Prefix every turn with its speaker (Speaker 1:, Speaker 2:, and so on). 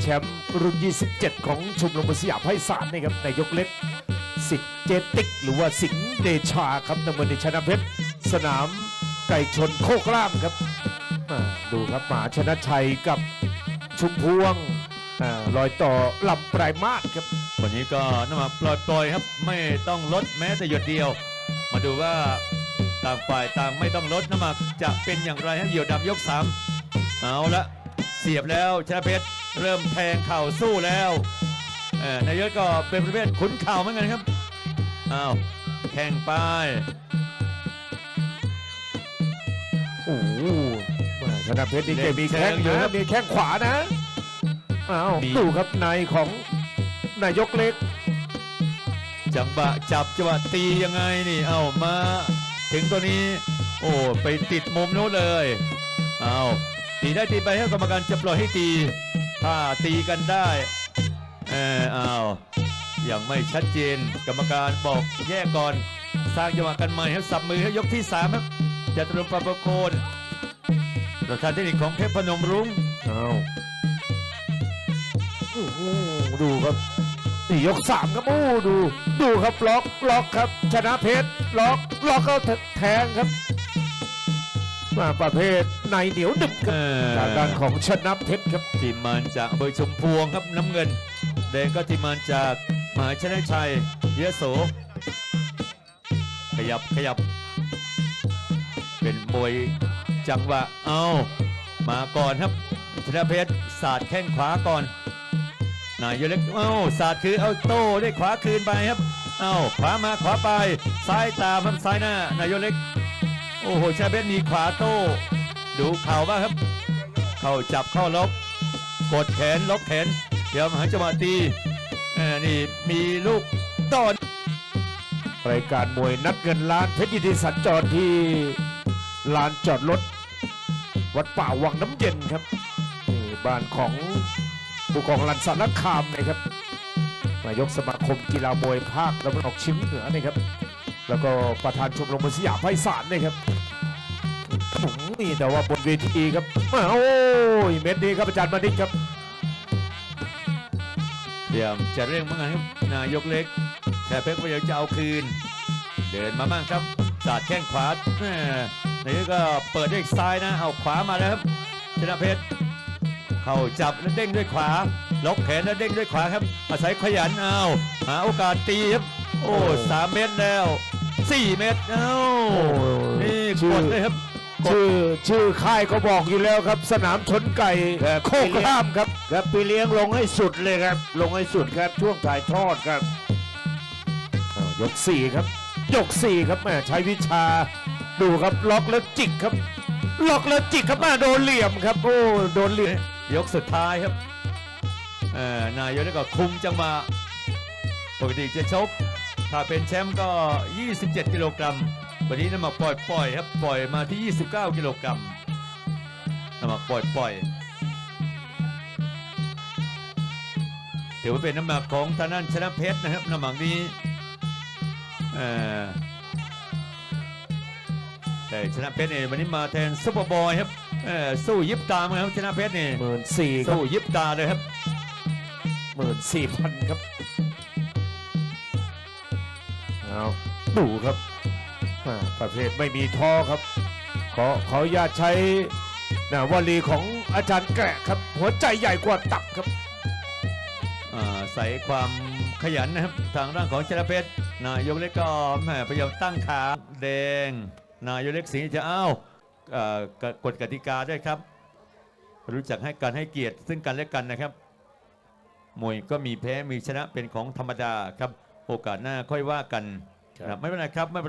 Speaker 1: แชมป์รุ่น 27 ของชมรมมวยสยามไพศาลนะครับนายกเล็กสิทธิ์เจติก หรือว่าสิงห์เดชาครับนำเงินในชนะเพชรสนามไก่ชนโคกล่ามครับดูครับหมาชนะชัยกับชุมพวงอารอยต่อลำปลายมาศครับ
Speaker 2: วันนี้ก็น้ำหนักปล่อยปล่อยครับ ไม่ต้องลดแม้แต่หยดเดียว มาดูว่าต่างฝ่ายต่างไม่ต้องลดน้ำหนักจะเป็นอย่างไรให้เหยี่ยวดำยกสามเอาละเสียบแล้วชนะเพชร เริ่มแทงเข่าสู้แล้วเอ่อนายศก็เป็นประเภทขุนเข่าเหมือนกันครับอ้าวแข่งไป
Speaker 1: โอ้โหแม่ชนะเพชรนี่แกมีแข้งอยู่นะมีแข้งขวานะอ้าวดูครับในของนายกเล็ก
Speaker 2: จังหวะจับจังหวะตียังไงนี่เอามาถึงตัวนี้ โอ้ไปติดมุมโน้นเลยเอาตีได้ตีไปให้กรรมการจะปล่อยให้ตี ถ้าตีกันได้ เออเอายังไม่ชัดเจน กรรมการบอกแยกก่อน สร้างจังหวะกันใหม่ให้สับมือให้ยกที่สามครับจตุรงปราประโคนประธานเทคนิคของเทพพนมรุ้ง
Speaker 1: อ้าวดูครับนี่ยกสามครับโอ้ดู ดูครับล็อกล็อกครับ ชนะเพชรล็อกล็อกก็แทงครับ มาประเภท ในเหนียวดึกค
Speaker 2: เอ
Speaker 1: รับ
Speaker 2: อ
Speaker 1: จากการของชนะเพชรครับ
Speaker 2: ทีมมันจากอำเภอชุมพวงครับน้ำเงิน แดงก็ทีมมันจากมหาชนะชัยเยโส ขยับขยับ เป็นมวยจังหวะเอามาก่อนครับชนะเพชรสาดแข้งขวาก่อนนายยเล็กเอ้าสาดคือเอาโต้ได้ขวาคืนไปครับเอาขวามาขวาไปซ้ายตามครับซ้ายหน้านายยเล็กโอ้โหชนะเพชรมีขวาโต้ ดูเข่าบ้างครับ เข้าจับเข้าลบ กดแขนลบแขน เดี๋ยวหาจังหวะตีนี่มีลูกต้อน
Speaker 1: รายการมวยนัดเงินล้านเพชรยินดีสัญจรที่ลานจอดรถวัดป่าวังน้ำเย็นครับนี่บ้านของผู้กองรันสารคามนะครับนายกสมาคมกีฬามวยภาคตะวันออกเฉียงเหนือนะครับ แล้วก็ประธานชมรมมวยสยามไพศาลนะครับ นี่แต่ว่าบนเวทีครับอ้าวโอ้ยเม็ดนี้ครับอาจารย์มานิดครับ
Speaker 2: เดี๋ยวจะเร่งมั้งครับนายกเล็ก แต่เพชรพยายามจะเอาคืน เดินมาบ้างครับสาดแข้งขวาแม่นี่ก็เปิดด้วยซ้ายนะเอาขวามาแล้วครับชนะเพชรเข้าจับแล้วเด้งด้วยขวาล็อกแขนแล้วเด้งด้วยขวาครับ อาศัยขยันเอาหาโอกาสตีครับโอ้สามเมตรแล้วสี่เมตรเอ้า
Speaker 1: โอ้
Speaker 2: นี่ก
Speaker 1: ชื่อ
Speaker 2: ดเลยครับ
Speaker 1: ชื่อชื่อค่ายก็บอกอยู่แล้วครับ สนามชนไก่
Speaker 3: ครับ
Speaker 1: โคกข้ามครับ
Speaker 3: ครับพี่เลี้ยงลงให้สุดเลยครับ ลงให้สุดครับช่วงถ่ายทอดครับ
Speaker 1: อ้าวยกสี่ครับ ยกสี่ครับแม่ใช้วิชา ดูครับล็อกแล้วจิกครับ ล็อกแล้วจิกครับแม่โดนเหลี่ยมครับ โอ้โดนเหลี่ยม
Speaker 2: ยกสุดท้ายครับเอ่อนายกแล้วก็คุมจังหวะปกติจะชก ถ้าเป็นแชมป์ก็ 27 กิโลกรัม วันนี้น้ำหนักปล่อยปล่อยๆครับปล่อยมาที่ 29 กิโลกรัมน้ำหนักปล่อยปล่อยๆถือว่าเป็นน้ำหนักของทางด้านชนะเพชรนะครับน้ำหนักนี้เอ่อแต่ชนะเพชรเนี่ยวันนี้มาแทนซุปเปอร์บอยครับเอ่อสู้ยิบตามครับชนะเพชรนี่
Speaker 1: หมื่นสี่ครับ
Speaker 2: สู้ยิบตาเลยครับ
Speaker 1: หมื่นสี่พันครับเอาดูครับอ่า ประเภทไม่มีท้อครับ ขอขออนุญาตใช้นะวลีของอาจารย์แกะครับ หัวใจใหญ่กว่าตับครับ
Speaker 2: อ่าใส่ความขยันนะครับทางด้านของชนะเพชรนายกเล็กก็แหมพยายามตั้งขาแดง นายกเล็กสีจะอ้าวเอ่อกฎกติกาด้วยครับ รู้จักให้การให้เกียรติซึ่งกันและกันนะครับมวยก็มีแพ้มีชนะเป็นของธรรมดาครับ โอกาสหน้าค่อยว่ากัน
Speaker 1: ครับ
Speaker 2: นะไม่เป็นไรครับไม่เป็น